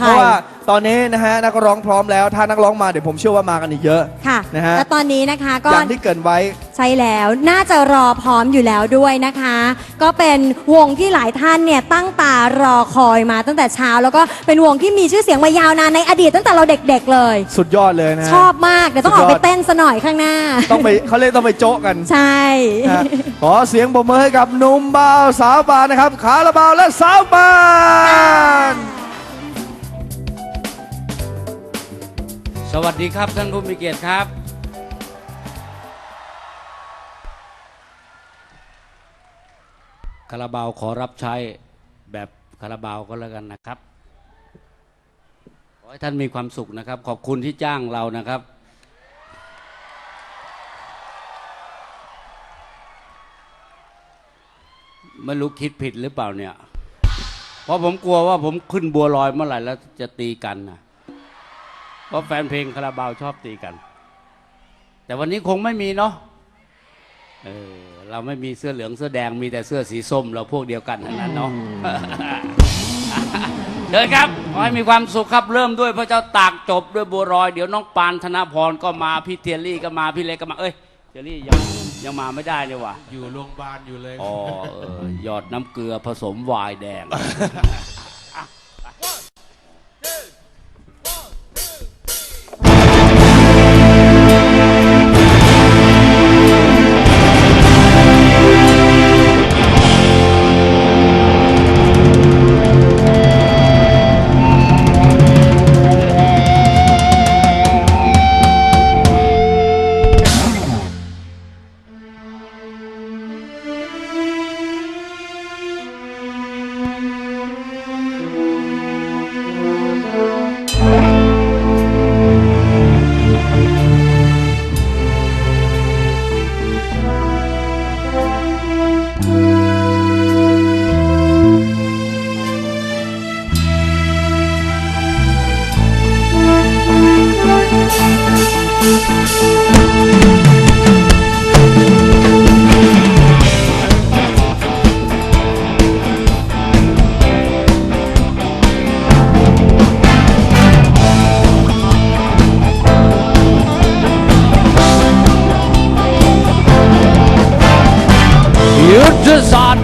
เพราะว่าตอนนี้นะฮะนักร้องพร้อมแล้ว ถ้านักร้องมาเดี๋ยวผมเชื่อว่ามากันอีกเยอะ ค่ะนะฮะ แล้วตอนนี้นะคะก็อย่างที่เกรินไว้ ใช่แล้วน่าจะรอพร้อมอยู่แล้วด้วยนะคะ ก็เป็นวงที่หลายท่านเนี่ยตั้งตารอคอยมาตั้งแต่เช้า แล้วก็เป็นวงที่มีชื่อเสียงมายาวนานในอดีตตั้งแต่เราเด็กๆเลย สุดยอดเลยนะฮะ ชอบมากเดี๋ยวต้องออกไปสุดยอด เต้นซะหน่อยข้างหน้า ต้องไปเขาเรียกต้องไปโจ๊ะกันใช่ นะฮะขอเสียงปรบมือให้กับหนุ่มบ่าวสาวบานนะครับ ขาละบาวและสาวบาน วัสดีครับท่านผู้มีเกียรติครับ คาราบาวขอรับใช้แบบคาราบาวก็แล้วกันนะครับขอให้ท่านมีความสุขนะครับ ขอบคุณที่จ้างเรานะครับ ไม่รู้คิดผิดหรือเปล่าเนี่ย เพราะผมกลัวว่าผมขึ้นบัวลอยเมื่อไหร่แล้วจะตีกันนะ เพราะแฟนเพลงคาราบาวชอบตีกัน แต่วันนี้คงไม่มีเนาะเออเราไม่มีเสื้อเหลืองเสื้อแดงมีแต่เสื้อสีส้ม เราพวกเดียวกันทั้งนั้นเนาะเดินครับขอให้มีความสุขครับเริ่มด้วยพระเจ้าตากจบด้วยบัวรอย เดี๋ยวน้องปานธนพรก็มาพี่เทียรี่ก็มาพี่เล็กก็มาเอ้ยเทียรี่ยังยังมาไม่ได้เนี่ยว่ะอยู่โรงพยาบาลอยู่เลยอ๋อเออหยอดน้ำเกลือผสมไวน์แดง ยุท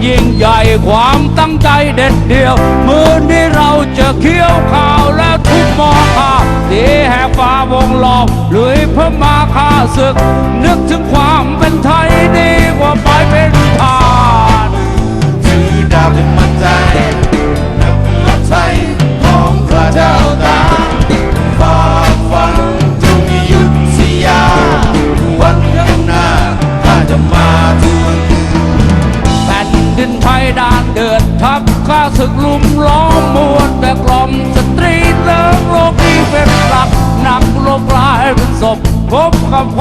ยิ่งใหญ่ความตั้งใจเด็ดเดียว มือนี้เราจะเคี้ยวข่าวและทุกมอคาสีแหกฟ้าวงล้อมลุยเพื่อมาค่าศึก นึกถึงความ สึกลุมล้อมมวลแต่กล่อมสตรีเลิกโลกนี้เป็นหลักหนักโลกกลายเป็นศพพบกับค